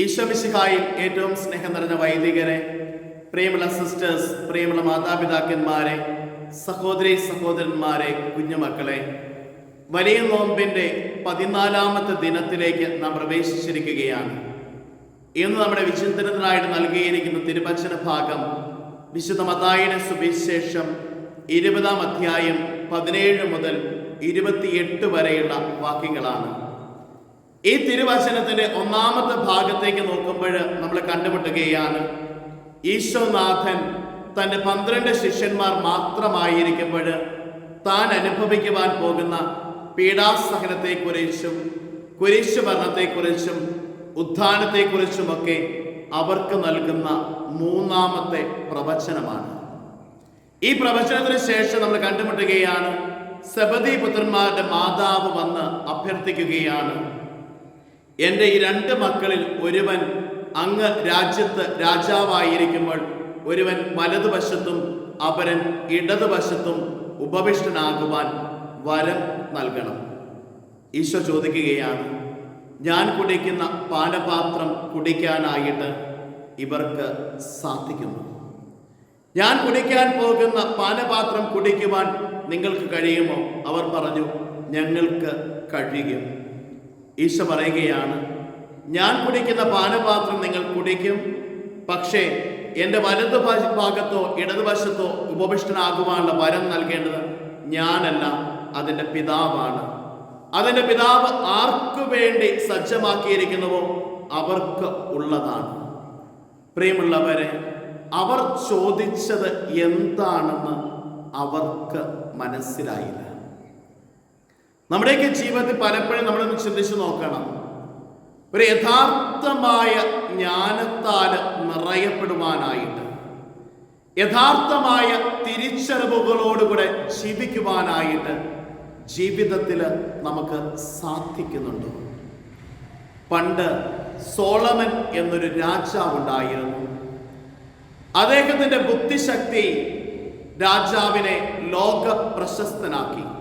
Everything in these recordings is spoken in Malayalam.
ഈശോമിശിഹായിൽ ഏറ്റവും സ്നേഹം നിറഞ്ഞ വൈദികരെ പ്രിയമുള്ള സിസ്റ്റേഴ്സ് പ്രിയമുള്ള മാതാപിതാക്കന്മാരെ സഹോദരി സഹോദരന്മാരെ കുഞ്ഞുമക്കളെ വലിയ നോമ്പിന്റെ പതിനാലാമത്തെ ദിനത്തിലേക്ക് നാം പ്രവേശിച്ചിരിക്കുകയാണ്. ഇന്ന് നമ്മുടെ വിചിന്തനത്തിനായിട്ട് നൽകിയിരിക്കുന്ന തിരുവചന ഭാഗം വിശുദ്ധ മതായുടെ സുവിശേഷം ഇരുപതാം അധ്യായം പതിനേഴ് മുതൽ ഇരുപത്തിയെട്ട് വരെയുള്ള വാക്യങ്ങളാണ്. ഈ തിരുവചനത്തിന്റെ ഒന്നാമത്തെ ഭാഗത്തേക്ക് നോക്കുമ്പോൾ നമ്മൾ കണ്ടുമുട്ടുകയാണ്. ഈശോനാഥൻ തന്റെ പന്ത്രണ്ട് ശിഷ്യന്മാർ മാത്രമായിരിക്കുമ്പോൾ താൻ അനുഭവിക്കുവാൻ പോകുന്ന പീഡാസഹനത്തെക്കുറിച്ചും കുരിശു ഭരണത്തെക്കുറിച്ചും ഉത്ഥാനത്തെക്കുറിച്ചുമൊക്കെ അവർക്ക് നൽകുന്ന മൂന്നാമത്തെ പ്രവചനമാണ്. ഈ പ്രവചനത്തിന് ശേഷം നമ്മൾ കണ്ടുമുട്ടുകയാണ്. സബദി പുത്രന്മാരുടെ മാതാവ് വന്ന് അഭ്യർത്ഥിക്കുകയാണ്. എന്റെ ഈ രണ്ട് മക്കളിൽ ഒരുവൻ അങ്ങ് രാജ്യത്ത് രാജാവായിരിക്കുമ്പോൾ ഒരുവൻ വലതുവശത്തും അപരൻ ഇടതുവശത്തും ഉപവിഷ്ടനാകുവാൻ വരം നൽകണം. ഈശോ ചോദിക്കുകയാണ് ഞാൻ കുടിക്കുന്ന പാനപാത്രം കുടിക്കാനായിട്ട് ഇവർക്ക് സാധിക്കുന്നു. ഞാൻ കുടിക്കാൻ പോകുന്ന പാനപാത്രം കുടിക്കുവാൻ നിങ്ങൾക്ക് കഴിയുമോ? അവർ പറഞ്ഞു ഞങ്ങൾക്ക് കഴിയും. ഈശോ പറയുകയാണ് ഞാൻ കുടിക്കുന്ന പാനപാത്രം നിങ്ങൾ കുടിക്കും പക്ഷേ എന്റെ വലതു ഭാഗത്തോ ഇടതുവശത്തോ ഉപവിഷ്ടനാകുവാനുള്ള വരം നൽകേണ്ടത് ഞാനല്ല അതിന്റെ പിതാവാണ്. അതിന്റെ പിതാവ് ആർക്കു വേണ്ടി സജ്ജമാക്കിയിരിക്കുന്നുവോ അവർക്ക് ഉള്ളതാണ്. പ്രിയമുള്ളവരെ അവർ ചോദിച്ചത് എന്താണെന്ന് അവർക്ക് മനസ്സിലായില്ല. നമ്മുടെയൊക്കെ ജീവിതത്തിൽ പലപ്പോഴും നമ്മളൊന്ന് ചിന്തിച്ച് നോക്കണം. ഒരു യഥാർത്ഥമായ ജ്ഞാനത്താൽ നിറയപ്പെടുവാനായിട്ട് യഥാർത്ഥമായ തിരിച്ചറിവുകളോടുകൂടെ ജീവിക്കുവാനായിട്ട് ജീവിതത്തിൽ നമുക്ക് സാധിക്കുന്നുണ്ട്. പണ്ട് സോളമൻ എന്നൊരു രാജാവുണ്ടായിരുന്നു അദ്ദേഹത്തിന്റെ ബുദ്ധിശക്തി രാജാവിനെ ലോക പ്രശസ്തനാക്കി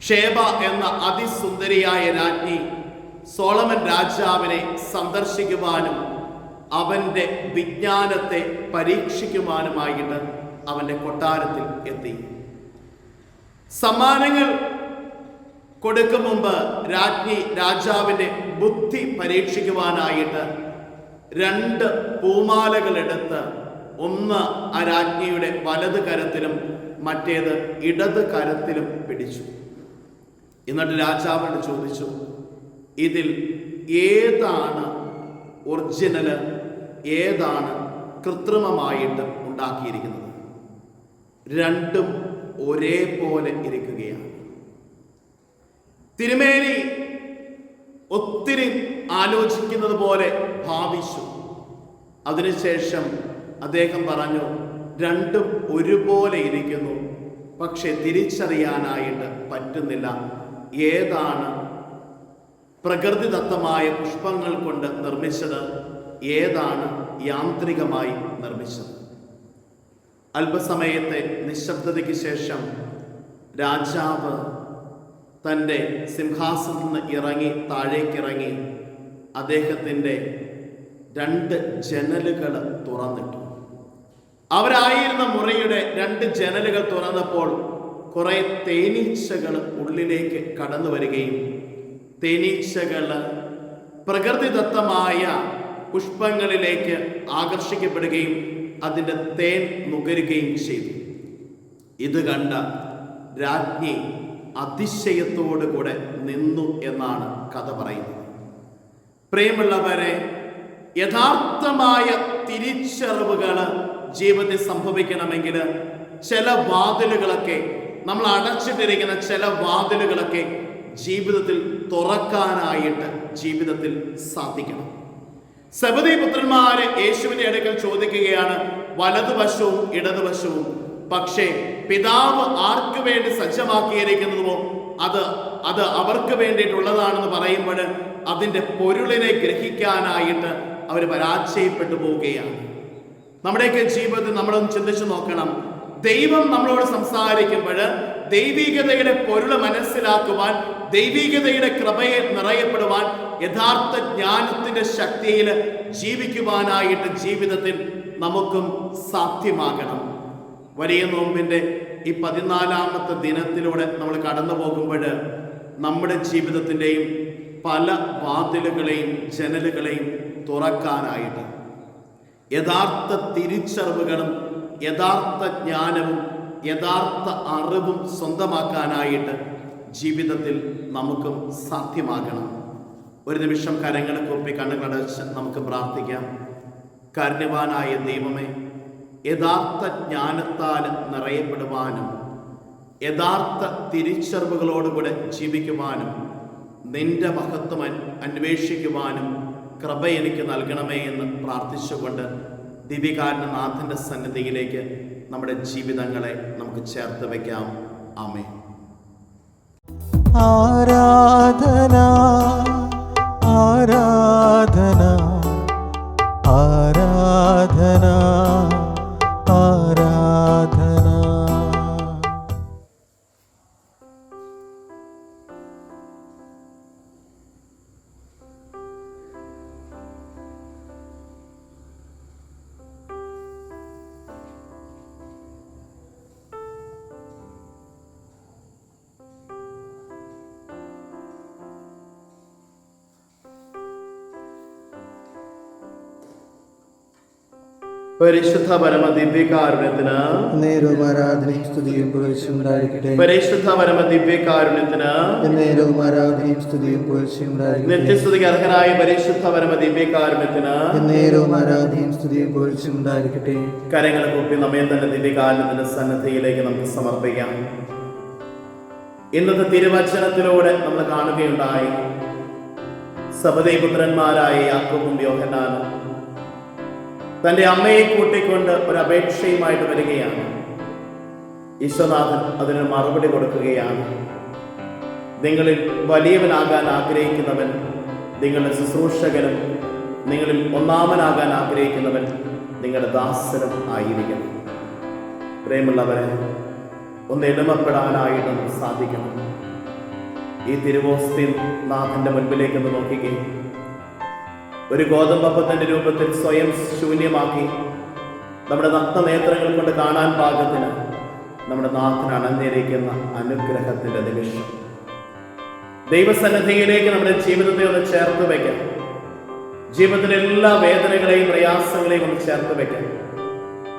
ഷേബ എന്ന അതിസുന്ദരിയായ രാജ്ഞി സോളമൻ രാജാവിനെ സന്ദർശിക്കുവാനും അവന്റെ വിജ്ഞാനത്തെ പരീക്ഷിക്കുവാനുമായിട്ട് അവന്റെ കൊട്ടാരത്തിൽ എത്തി. സമ്മാനങ്ങൾ കൊടുക്കും മുമ്പ് രാജ്ഞി രാജാവിന്റെ ബുദ്ധി പരീക്ഷിക്കുവാനായിട്ട് രണ്ട് പൂമാലകൾ എടുത്ത് ഒന്ന് ആ രാജ്ഞിയുടെ വലത് കരത്തിലും മറ്റേത് ഇടത് കരത്തിലും പിടിച്ചു. എന്നിട്ട് രാജാവിനോട് ചോദിച്ചു ഇതിൽ ഏതാണ് ഒറിജിനൽ ഏതാണ് കൃത്രിമമായിട്ട് ഉണ്ടാക്കിയിരിക്കുന്നത്? രണ്ടും ഒരേപോലെ ഇരിക്കുകയാണ്. തിരുമേനി ഒത്തിരി ആലോചിക്കുന്നത് പോലെ ഭാവിച്ചു. അതിനുശേഷം അദ്ദേഹം പറഞ്ഞു രണ്ടും ഒരുപോലെ ഇരിക്കുന്നു പക്ഷെ തിരിച്ചറിയാനായിട്ട് പറ്റുന്നില്ല. ഏതാണ് പ്രകൃതിദത്തമായ പുഷ്പങ്ങൾ കൊണ്ട് നിർമ്മിച്ചത്? ഏതാണ് യാന്ത്രികമായി നിർമ്മിച്ചത്? അല്പസമയത്തെ നിശബ്ദതയ്ക്ക് ശേഷം രാജാവ് തന്റെ സിംഹാസനത്തിൽ നിന്ന് ഇറങ്ങി താഴേക്കിറങ്ങി അദ്ദേഹത്തിന്റെ രണ്ട് ജനലുകൾ തുറന്നിട്ടു. അവരായിരുന്ന മുറിയുടെ രണ്ട് ജനലുകൾ തുറന്നപ്പോൾ കുറെ തേനീച്ചകൾ ഉള്ളിലേക്ക് കടന്നു വരികയും തേനീച്ചകൾ പ്രകൃതിദത്തമായ പുഷ്പങ്ങളിലേക്ക് ആകർഷിക്കപ്പെടുകയും അതിന്റെ തേൻ നുകരുകയും ചെയ്തു. ഇത് കണ്ട രാജ്ഞി അതിശയത്തോടു കൂടെ നിന്നു എന്നാണ് കഥ പറയുന്നത്. പ്രിയമുള്ളവരെ യഥാർത്ഥമായ തിരിച്ചറിവുകൾ ജീവിതത്തിൽ സംഭവിക്കണമെങ്കിൽ ചില വാതിലുകളൊക്കെ നമ്മൾ അടച്ചിട്ടിരിക്കുന്ന ചില വാതിലുകളൊക്കെ ജീവിതത്തിൽ തുറക്കാനായിട്ട് ജീവിതത്തിൽ സാധിക്കണം. സബദി പുത്രന്മാരെ യേശുവിന്റെ അടുക്കൽ ചോദിക്കുകയാണ് വലതുവശവും ഇടതുവശവും പക്ഷേ പിതാവ് ആർക്ക് വേണ്ടി സജ്ജമാക്കിയിരിക്കുന്നതുമോ അത് അത് അവർക്ക് വേണ്ടിയിട്ടുള്ളതാണെന്ന് പറയുമ്പോൾ അതിന്റെ പൊരുളിനെ ഗ്രഹിക്കാനായിട്ട് അവർ പരാജയപ്പെട്ടു പോവുകയാണ്. നമ്മുടെയൊക്കെ ജീവിതത്തിൽ നമ്മളൊന്ന് ചിന്തിച്ചു നോക്കണം ദൈവം നമ്മളോട് സംസാരിക്കുമ്പോൾ ദൈവികതയുടെ പൊരുൾ മനസ്സിലാക്കുവാൻ ദൈവികതയുടെ കൃപയെ നിറയപ്പെടുവാൻ യഥാർത്ഥ ജ്ഞാനത്തിന്റെ ശക്തിയിൽ ജീവിക്കുവാനായിട്ട് ജീവിതത്തിൽ നമുക്കും സാധ്യമാകണം. വലിയ നോമ്പിന്റെ ഈ പതിനാലാമത്തെ ദിനത്തിലൂടെ നമ്മൾ കടന്നു പോകുമ്പോൾ നമ്മുടെ ജീവിതത്തിന്റെയും പല വാതിലുകളെയും ജനലുകളെയും തുറക്കാനായിട്ട് യഥാർത്ഥ തിരിച്ചറിവുകളും യഥാർത്ഥ ജ്ഞാനവും യഥാർത്ഥ അറിവും സ്വന്തമാക്കാനായിട്ട് ജീവിതത്തിൽ നമുക്കും സാധ്യമാകണം. ഒരു നിമിഷം കരങ്ങൾ കൂപ്പി കണ്ണുകളടച്ച് നമുക്ക് പ്രാർത്ഥിക്കാം. കരുണവാനായ ദൈവമേ യഥാർത്ഥ ജ്ഞാനത്താൽ നിറയപ്പെടുവാനും യഥാർത്ഥ തിരിച്ചറിവുകളോടുകൂടെ ജീവിക്കുവാനും നിന്റെ മഹത്വം അന്വേഷിക്കുവാനും കൃപ എനിക്ക് നൽകണമേ എന്ന് പ്രാർത്ഥിച്ചുകൊണ്ട് ദിവികാരനാഥന്റെ സന്നിധിയിലേക്ക് നമ്മുടെ ജീവിതങ്ങളെ നമുക്ക് ചേർത്ത് വയ്ക്കാം ആമേ ആരാധന ആരാധന. പരിശുദ്ധ പരമ ദിവ്യകാരുണ്യത്തിന് നേരവും ആരാധനയും സ്തുതിയും പുകഴ്ചയും ഉണ്ടായിരിക്കട്ടെ പരിശുദ്ധ പരമ ദിവ്യകാരുണ്യത്തിന് നേരവും ആരാധനയും സ്തുതിയും പുകഴ്ചയും ഉണ്ടായിരിക്കട്ടെ നിത്യസ്തുതിക്ക് അർഹനായ പരിശുദ്ധ പരമ ദിവ്യകാരുണ്യത്തിന് നേരവും ആരാധനയും സ്തുതിയും പുകഴ്ചയും ഉണ്ടായിരിക്കട്ടെ കരങ്ങൾ കൂപ്പി നമ്മെ തന്നെ ദിവ്യകാരുണ്യത്തിന്റെ സന്നദ്ധയിലേക്ക് നമുക്ക് സമർപ്പിക്കാം. ഇന്നത്തെ തിരുവചനത്തിലൂടെ നമ്മൾ കാണുകയുണ്ടായി. സബദൈപുത്രന്മാരായ യാക്കോബും യോഹനാനും തന്റെ അമ്മയെ കൂട്ടിക്കൊണ്ട് ഒരു അപേക്ഷയുമായിട്ട് വരികയാണ്. ഈശ്വനാഥൻ അതിന് മറുപടി കൊടുക്കുകയാണ്. നിങ്ങളിൽ വലിയവനാകാൻ ആഗ്രഹിക്കുന്നവൻ നിങ്ങളുടെ ശുശ്രൂഷകനും നിങ്ങളിൽ ഒന്നാമനാകാൻ ആഗ്രഹിക്കുന്നവൻ നിങ്ങളുടെ ദാസനും ആയിരിക്കണം. പ്രേമുള്ളവരെ ഒന്ന് എളിമപ്പെടാനായിട്ട് സാധിക്കണം. ഈ തിരുവോസ്തി നാഥന്റെ മുൻപിലേക്ക് നോക്കുകയും ഒരു ഗോതമ്പപ്പത്തിന്റെ രൂപത്തിൽ സ്വയം ശൂന്യമാക്കി നമ്മുടെ നഗ്നനേത്രങ്ങൾ കൊണ്ട് കാണാൻ പാകത്തിന് നമ്മുടെ നാഥന അണഞ്ഞിരിക്കുന്ന അനുഗ്രഹത്തിന്റെ നിമിഷം. ദൈവസന്നദ്ധിയിലേക്ക് നമ്മുടെ ജീവിതത്തെ ഒന്ന് ചേർത്ത് വയ്ക്കാം. ജീവിതത്തിലെ എല്ലാ വേദനകളെയും പ്രയാസങ്ങളെയും ഒന്ന് ചേർത്ത് വയ്ക്കാം.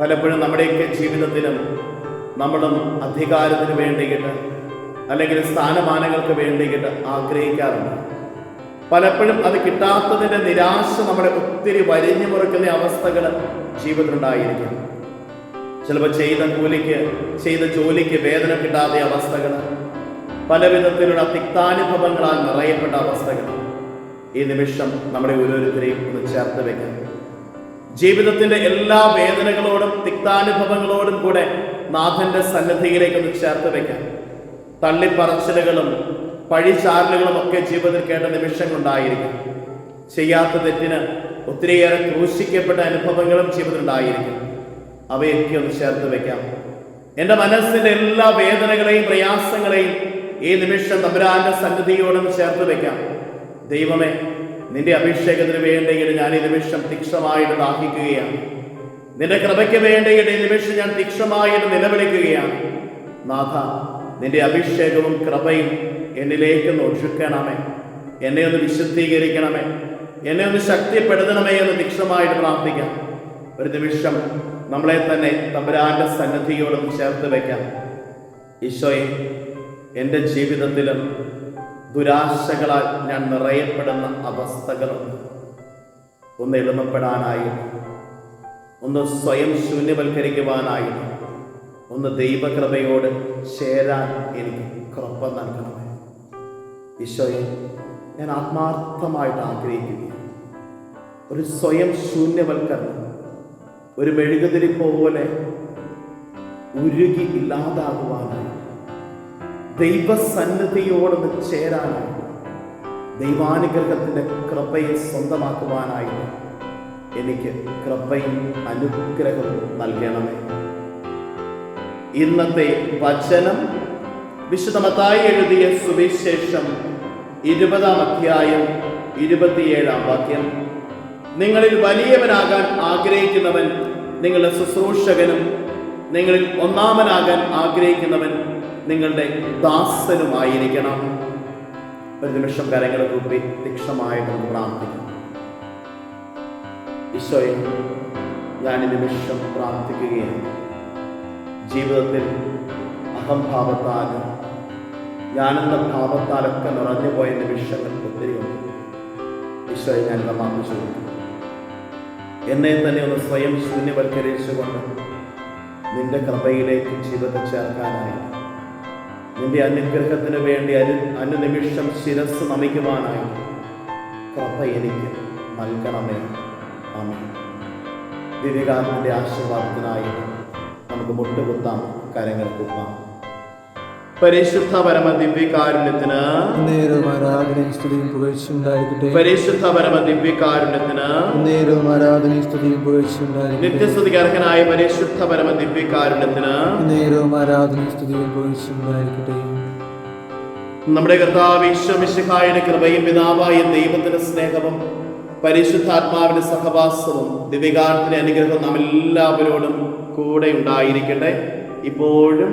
പലപ്പോഴും നമ്മുടെയൊക്കെ ജീവിതത്തിലും നമ്മളും അധികാരത്തിന് വേണ്ടിയിട്ട് അല്ലെങ്കിൽ സ്ഥാനമാനങ്ങൾക്ക് വേണ്ടിയിട്ട് ആഗ്രഹിക്കാറുണ്ട്. പലപ്പോഴും അത് കിട്ടാത്തതിന്റെ നിരാശ നമ്മളെ ഒത്തിരി വരിഞ്ഞു മുറുക്കുന്ന അവസ്ഥകൾ ജീവിതത്തിലുണ്ടായിരിക്കും. ചിലപ്പോൾ ചെയ്ത കൂലിക്ക് ചെയ്ത ജോലിക്ക് വേദന കിട്ടാത്ത അവസ്ഥകൾ പല വിധത്തിലുള്ള തിക്താനുഭവങ്ങളാൽ നിറയപ്പെട്ട അവസ്ഥകൾ. ഈ നിമിഷം നമ്മുടെ ഓരോരുത്തരെയും ഒന്ന് ചേർത്ത് വെക്കാം. ജീവിതത്തിന്റെ എല്ലാ വേദനകളോടും തിക്താനുഭവങ്ങളോടും കൂടെ നാഥന്റെ സന്നദ്ധിയിലേക്ക് ഒന്ന് ചേർത്ത് വെക്കാം. തള്ളിപ്പറച്ചിലുകളും പഴിചാരലുകളും ഒക്കെ ജീവിതത്തിൽ കേട്ട നിമിഷങ്ങളുണ്ടായിരിക്കും. ചെയ്യാത്ത തെറ്റിന് ഒത്തിരിയേറെ ക്രൂശിക്കപ്പെട്ട അനുഭവങ്ങളും ജീവിതത്തിൽ ഉണ്ടായിരിക്കും അവയൊക്കെ ഒന്ന് ചേർത്ത് വെക്കാം. എന്റെ മനസ്സിന്റെ എല്ലാ വേദനകളെയും പ്രയാസങ്ങളെയും ഈ നിമിഷം തമ്പുരാന്റെ സന്നിധിയോടും ചേർത്ത് വെക്കാം. ദൈവമേ നിന്റെ അഭിഷേകത്തിന് വേണ്ടിയിട്ട് ഞാൻ ഈ നിമിഷം തീക്ഷമായിട്ട് ദാഹിക്കുകയാണ്. നിന്റെ കൃപയ്ക്ക് വേണ്ടിയിട്ട് ഈ നിമിഷം ഞാൻ തീക്ഷമായിട്ട് നിലവിളിക്കുകയാണ്. നാഥ നിന്റെ അഭിഷേകവും കൃപയും എന്നിലേക്ക് ഒന്ന് ഒഴുക്കണമേ എന്നെ ഒന്ന് വിശുദ്ധീകരിക്കണമേ. എന്നെ ഒന്ന് ശക്തിപ്പെടുത്തണമേ എന്ന് നിക്ഷമായിട്ട് പ്രാർത്ഥിക്കാം. ഒരു നിമിഷം നമ്മളെ തന്നെ തമ്പുരാന്റെ സന്നദ്ധിയോടൊന്ന് ചേർത്ത് വയ്ക്കാം ഈശോയെ എന്റെ ജീവിതത്തിലും ദുരാശകളാൽ ഞാൻ നിറയപ്പെടുന്ന അവസ്ഥകളുണ്ട്. ഒന്ന് എളിമപ്പെടാനായി ഒന്ന് സ്വയം ശൂന്യവൽക്കരിക്കുവാനായി ഒന്ന് ദൈവകൃപയോട് ചേരാൻ എനിക്ക് കൃപ നൽകണമേ. ഈശോയെ ഞാൻ ആത്മാർത്ഥമായിട്ട് ആഗ്രഹിക്കുന്നു. ഒരു സ്വയം ശൂന്യവൽക്കരണം ഒരു മെഴുകുതിരി പോലെ ഉരുകി ഇല്ലാതാകുവാനായി ദൈവസന്നിധിയോടൊന്ന് ചേരാനായി ദൈവാനുഗ്രഹത്തിന്റെ കൃപയെ സ്വന്തമാക്കുവാനായി എനിക്ക് കൃപയും അനുഗ്രഹവും നൽകണമേ. ഇന്നത്തെ വചനം വിശുദ്ധമത്തായി എഴുതിയ സുവിശേഷം ഇരുപതാം അധ്യായം ഇരുപത്തിയേഴാം വാക്യം. നിങ്ങളിൽ വലിയവനാകാൻ ആഗ്രഹിക്കുന്നവൻ നിങ്ങളുടെ ശുശ്രൂഷകനും നിങ്ങളിൽ ഒന്നാമനാകാൻ ആഗ്രഹിക്കുന്നവൻ നിങ്ങളുടെ ദാസനുമായിരിക്കണം. ഒരു നിമിഷം കരങ്ങളെ കൂപ്പി തീക്ഷണമായി നമുക്ക് ഈശോയെ ഞാൻ നിമിഷം പ്രാർത്ഥിക്കുകയാണ്. ജീവിതത്തിൽ അഹംഭാവത്താലും ഞാനെന്ന ഭാവത്താലൊക്കെ നിറഞ്ഞു പോയ നിമിഷങ്ങൾ ഒത്തിരിയുണ്ട് ഈശോയെ ഞാൻ മാപ്പ് ചോദിക്കും എന്നെ തന്നെ ഒന്ന് സ്വയം ശൂന്യവൽക്കരിച്ചുകൊണ്ട് നിന്റെ കൃപയിലേക്ക് ജീവിതം ചേർക്കാനായി. നിന്റെ അനുഗ്രഹത്തിന് വേണ്ടി അനു അനുനിമിഷം ശിരസ് നമിക്കുവാനായി കൃപ എനിക്ക് നൽകണമേ. ആമേ ആശീർവാദത്തിനായി നമുക്ക് മുട്ടുകുത്താം കരങ്ങൾ കുത്താം പരിശുദ്ധ പരമ ദിവ്യകാരുണ്യത്തിന് നേരവും ആരാധനയും സ്തുതിയും പുകഴ്ചയുണ്ടായിരിക്കട്ടെ പരിശുദ്ധ പരമ ദിവ്യകാരുണ്യത്തിന് നേരവും ആരാധനയും സ്തുതിയും പുകഴ്ചയുണ്ടായിരിക്കട്ടെ നിത്യസ്തുതിക്ക് അർഹനായ പരിശുദ്ധ പരമ ദിവ്യകാരുണ്യത്തിന് നേരവും ആരാധനയും സ്തുതിയും പുകഴ്ചയുണ്ടായിരിക്കട്ടെ നമ്മുടെ കർത്താവ് ഈശ്വമിശിഹായുടെ കൃപയും പിതാവായ ദൈവത്തിന്റെ സ്നേഹവും പരിശുദ്ധാത്മാവിന്റെ സഹവാസവും ദിവ്യകാരത്തിന്റെ അനുഗ്രഹവും നാം എല്ലാവരോടും കൂടെ ഉണ്ടായിരിക്കട്ടെ. ഇപ്പോഴും